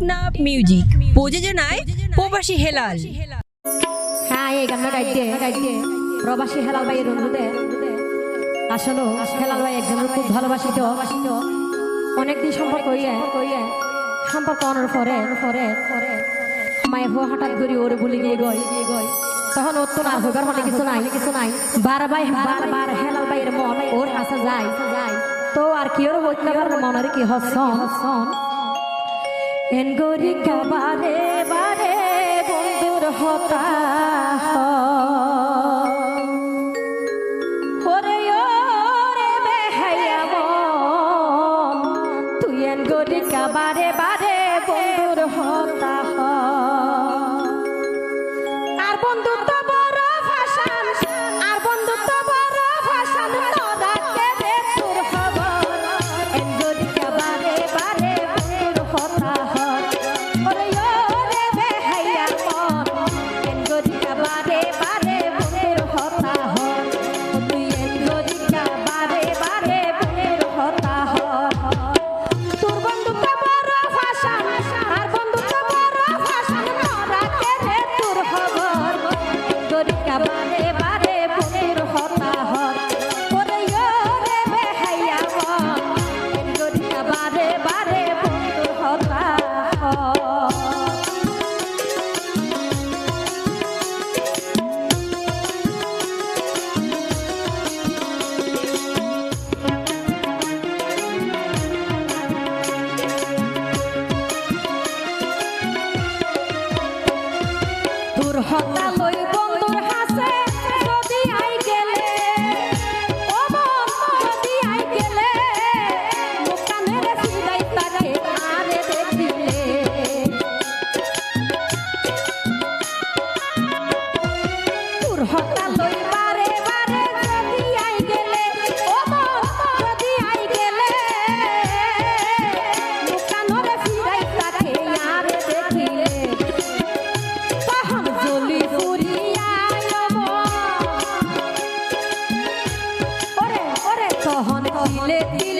Teknaf music প্রযোজনায় প্রবাসী হেলাল। হ্যাঁ এই গানটা গাইতে গাইতে। প্রবাসী হেলাল ভাইয়ের অনুরোধে। আসলে হেলাল ভাই একজন খুব ভালোবাসিত। অনেকদিন সম্পর্ক হইয়া, সম্পর্ক অনার পরে পরে মায়ে হো হঠাৎ করি ওরে বলি নিয়ে গয় তখন ওর তো না হইবার মানে কিছু নাই। কিছু নাই বার বারবার বারবার হেলাল ভাইয়ের মন ওর হাসা যায়। যায় তো আর কি ওর বৈষ্ণবের মনের কি হসন? এন গরিকা বারে বারে বন্ধুর হতা বারে বারে বন্ধুর হতা আর বন্ধু the whole তিলে তিলে